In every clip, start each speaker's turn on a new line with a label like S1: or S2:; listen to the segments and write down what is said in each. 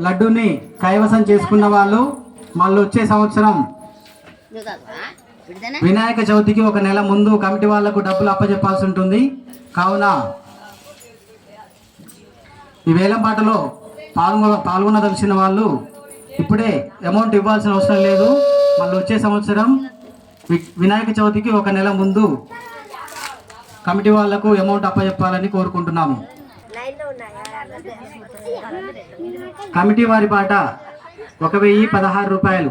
S1: లడ్డూని కైవసం చేసుకున్న వాళ్ళు మళ్ళీ వచ్చే సంవత్సరం వినాయక చవితికి ఒక నెల ముందు కమిటీ వాళ్ళకు డబ్బులు అప్పచెప్పాల్సి ఉంటుంది. కావున ఈ వేలంపాటలో పాల్గొన పాల్గొనదలిచిన వాళ్ళు ఇప్పుడే అమౌంట్ ఇవ్వాల్సిన అవసరం లేదు. మళ్ళీ వచ్చే సంవత్సరం వి- వినాయక చవితికి ఒక నెల ముందు కమిటీ వాళ్ళకు అమౌంట్ అప్పచెప్పాలని కోరుకుంటున్నాము. కమిటీ వారి పాట ఒక వెయ్యి పదహారు రూపాయలు.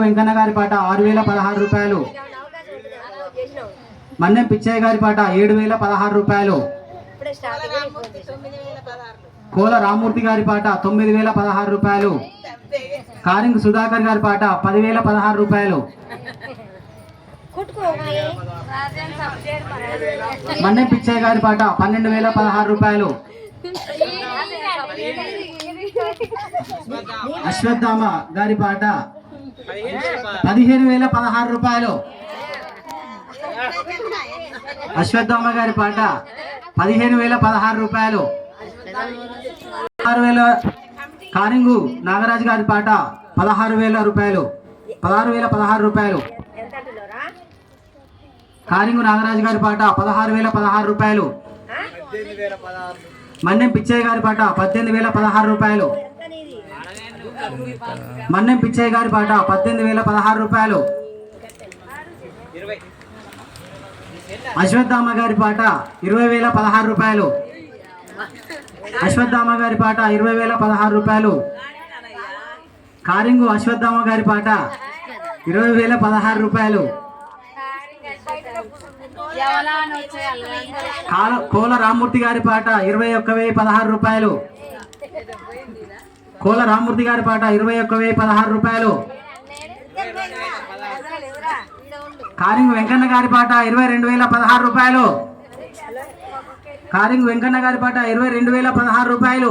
S1: వెంకన్న గారి పాట ఆరు వేల పదహారు రూపాయలు. మన్నెం పిచ్చయ్య గారి పాట ఏడు వేల పదహారు రూపాయలు. కోల రామూర్తి గారి పాట తొమ్మిది వేల పదహారు రూపాయలు. కారింగ్ సుధాకర్ గారి పాట పదివేల పదహారు రూపాయలు. మన్నెం పిచ్చయ్య గారి పాట పన్నెండు వేల పదహారు రూపాయలు. అశ్వత్థామ గారి పాట. పదిహేను వేల పదహారు రూపాయలు. అశ్వత్థామ గారి పాట. పదిహేను వేల పదహారు రూపాయలు. పదహారు వేల కారింగు నాగరాజు గారి పాట. పదహారు వేల రూపాయలు. పదహారు వేల పదహారు రూపాయలు. కారింగు నాగరాజు గారి పాట. పదహారు వేల పదహారు రూపాయలు. మన్నెం పిచ్చయ్య గారి పాట పద్దెనిమిది వేల పదహారు రూపాయలు. మన్నెం పిచ్చయ్య గారి పాట పద్దెనిమిది వేల పదహారు రూపాయలు. అశ్వత్థామ గారి పాట ఇరవై వేల పదహారు రూపాయలు. అశ్వత్థామ గారి పాట ఇరవై వేల పదహారు రూపాయలు. కారింగు అశ్వత్థామ గారి పాట ఇరవై వేల పదహారు రూపాయలు. కాల కోల రామ్మూర్తి గారి పాట ఇరవై ఒక్క వెయ్యి పదహారు రూపాయలు. కోల రామ్మూర్తి గారి పాట ఇరవై ఒక్క వెయ్యి పదహారు రూపాయలు. కారింగ్ వెంకన్న గారి పాట ఇరవై రెండు వేల పదహారు రూపాయలు. కారింగ్ వెంకన్న గారి పాట ఇరవై రెండు వేల పదహారు రూపాయలు.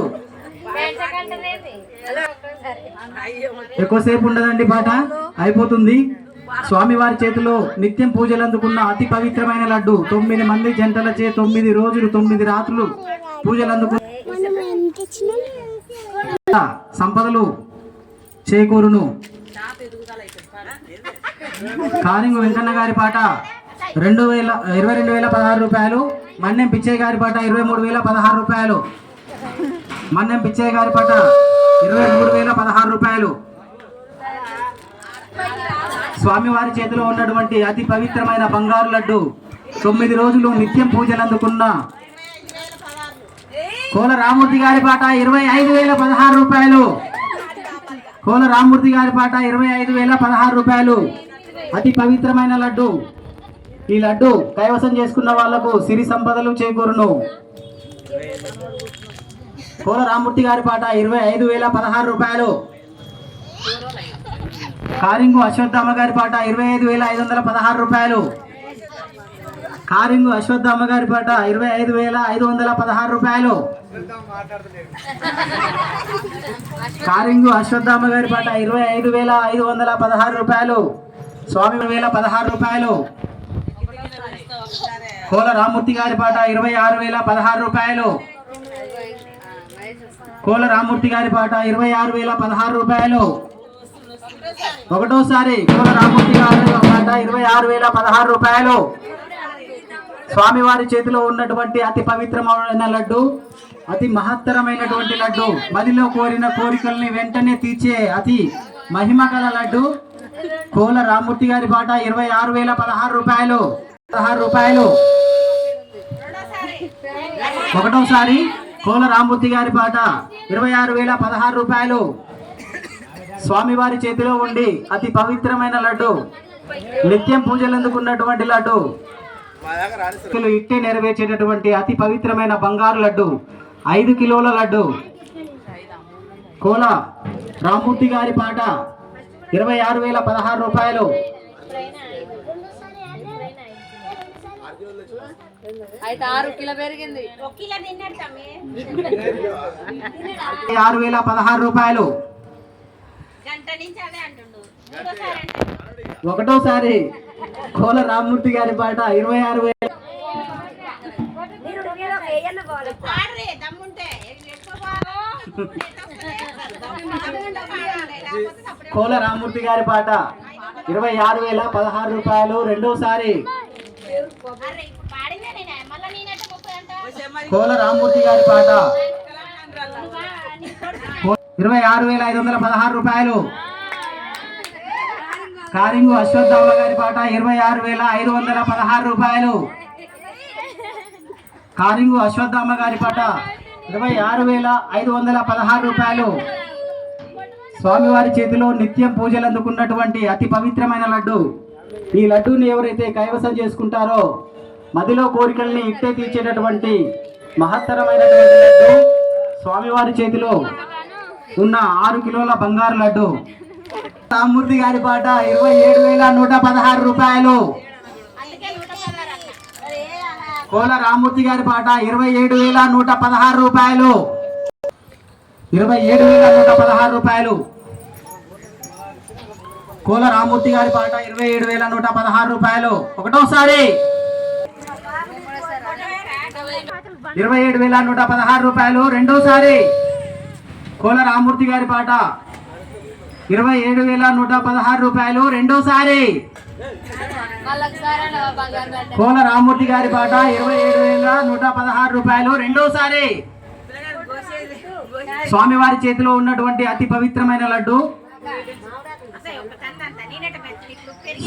S1: ఎక్కువసేపు ఉండదండి పాట. అయిపోతుంది. స్వామివారి చేతిలో నిత్యం పూజలు అందుకున్న అతి పవిత్రమైన లడ్డు. తొమ్మిది మంది జంటలచే తొమ్మిది రోజులు తొమ్మిది రాత్రులు పూజలు అందుకున్న సంపదలు చేకూరును. కారింగు వెంకన్న గారి పాట రెండు వేల ఇరవై రెండు వేల పదహారు రూపాయలు. మన్నెం పిచ్చయ్య గారి పాట ఇరవై మూడు వేల పదహారు రూపాయలు. మన్నెం పిచ్చయ్య గారి పాట ఇరవై మూడు వేల పదహారు రూపాయలు. స్వామివారి చేతిలో ఉన్నటువంటి అతి పవిత్రమైన బంగారు లడ్డు తొమ్మిది రోజులు నిత్యం పూజలు అందుకున్న కోల రామూర్తి గారి పాట ఇరవై ఐదు వేల పదహారు రూపాయలు. కోల రామూర్తి గారి పాట ఇరవై ఐదు వేల పదహారు రూపాయలు. అతి పవిత్రమైన లడ్డు. ఈ లడ్డు కైవసం చేసుకున్న వాళ్ళకు సిరి సంపదలు చేకూరును. కోల రామూర్తి గారి పాట ఇరవై ఐదు వేల పదహారు రూపాయలు. కారింగు అశ్వత్థామ గారి పాట ఇరవై ఐదు వేల ఐదు వందల పదహారు రూపాయలు. కారింగు అశ్వత్థామ గారి పాట ఇరవై ఐదు వేల ఐదు వందల పదహారు రూపాయలు. కారింగు అశ్వత్థామ గారి పాట ఇరవై ఐదు వేల ఐదు వందల పదహారు రూపాయలు. స్వామి వేల పదహారు రూపాయలు. కోల రామూర్తి గారి పాట ఇరవై ఆరు వేల పదహారు రూపాయలు. కోల రామూర్తి గారి పాట ఇరవై ఆరు వేల పదహారు రూపాయలు. ఒకటోసారి కోల రామూర్తి పాట ఇరవై ఆరు వేల పదహారు రూపాయలు. స్వామివారి చేతిలో ఉన్నటువంటి అతి పవిత్రమైన లడ్డు అతి మహత్తరమైనటువంటి లడ్డు మదిలో కోరిన కోరికల్ని వెంటనే తీర్చే అతి మహిమ గల లడ్డు కోల రామూర్తి గారి పాట ఇరవై ఆరు వేల పదహారు రూపాయలు. పదహారు రూపాయలు. ఒకటోసారి కోల రామూర్తి గారి పాట ఇరవై ఆరు వేల పదహారు రూపాయలు. స్వామివారి చేతిలో ఉండి అతి పవిత్రమైన లడ్డు. నిత్యం పూజలు అందుకున్నటువంటి లడ్డు. కిలో ఇట్టే నెరవేర్చేటటువంటి అతి పవిత్రమైన బంగారు లడ్డు. ఐదు కిలోల లడ్డు. కోల రామూర్తి గారి పాట. ఇరవై ఆరు వేల పదహారు రూపాయలు.
S2: అయితే ఆరు కిలో పెరిగింది.
S1: ఇరవై ఆరు వేల పదహారు రూపాయలు. ఒకటోసారి కోల రామూర్తి గారి పాట ఇరవై ఆరు వేల. కోల రామూర్తి గారి పాట ఇరవై ఆరు వేల పదహారు రూపాయలు. రెండోసారి కోల రామూర్తి గారి పాట ఇరవై ఆరు వేల ఐదు వందల పదహారు రూపాయలు. కారింగు అశ్వత్థామ గారి పాట ఇరవై ఆరు వేల ఐదు వందల పదహారు రూపాయలు. కారింగు అశ్వత్థామ గారి పాట ఇరవై ఆరు వేల ఐదు వందల పదహారు రూపాయలు. స్వామివారి చేతిలో నిత్యం పూజలు అందుకున్నటువంటి అతి పవిత్రమైన లడ్డు. ఈ లడ్డూని ఎవరైతే కైవసం చేసుకుంటారో మదిలో కోరికల్ని ఇట్టే తీర్చేటటువంటి మహత్తరమైనటువంటి లడ్డు స్వామివారి చేతిలో ఉన్న ఆరు కిలోల బంగారు లడ్డు. రామూర్తి గారి పాట ఇరవై ఏడు వేల నూట పదహారు రూపాయలు. కోల రామూర్తి గారి పాట ఇరవై ఏడు వేల నూట పదహారు రూపాయలు. ఇరవై ఏడు వేల నూట పదహారు రూపాయలు. కోల రామూర్తి గారి పాట ఇరవై ఏడు వేల నూట పదహారు రూపాయలు. ఒకటోసారి. ఇరవై ఏడు వేల నూట పదహారు రూపాయలు. రెండోసారి. కోల రామూర్తి గారి పాట. ఇరవై ఏడు వేల నూట పదహారు రూపాయలు రెండోసారి. కోల రామూర్తి గారి పాట ఇరవై ఏడు వేల నూట పదహారు రూపాయలు రెండోసారి. స్వామివారి చేతిలో ఉన్నటువంటి అతి పవిత్రమైన లడ్డు.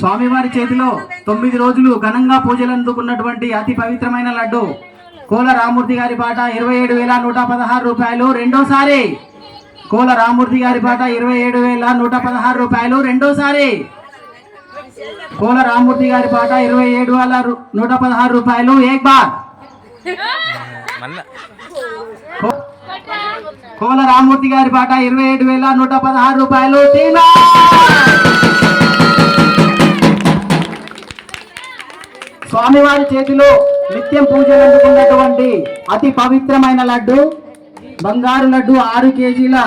S1: స్వామివారి చేతిలో తొమ్మిది రోజులు ఘనంగా పూజలు అందుకున్నటువంటి అతి పవిత్రమైన లడ్డు. కోల రామూర్తి గారి పాట ఇరవై ఏడు వేల నూట పదహారు రూపాయలు రెండోసారి. కోల రామూర్తి గారి పాట ఇరవై ఏడు వేల నూట పదహారు రూపాయలు రెండోసారి. కోల రామూర్తి గారి పాట ఇరవై ఏడు వేల నూట పదహారు రూపాయలు ఏక్ బార్. కోల రామూర్తి గారి పాట ఇరవై ఏడు వేల నూట పదహారు రూపాయలు స్వామివారి చేతిలో నిత్యం పూజలు అందుకున్నటువంటి అతి పవిత్రమైన లడ్డు బంగారు లడ్డు ఆరు కేజీల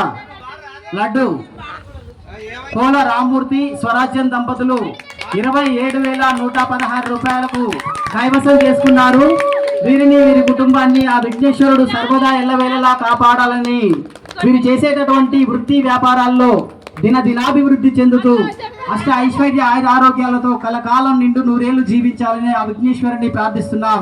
S1: లడ్డు. కోల రామూర్తి స్వరాజ్యం దంపతులు ఇరవై ఏడు వేల నూట పదహారు రూపాయలకు కైవసం చేసుకున్నారు. వీరిని వీరి కుటుంబాన్ని ఆ విఘ్నేశ్వరుడు సర్వదా ఎల్లవేళలా కాపాడాలని వీరు చేసేటటువంటి వృత్తి వ్యాపారాల్లో దిన దినాభివృద్ధి చెందుతూ అష్ట ఐశ్వర్య ఆయుర ఆరోగ్యాలతో కలకాలం నిండు నూరేళ్ళు జీవించాలని ఆ విఘ్నేశ్వరుని ప్రార్థిస్తున్నాం.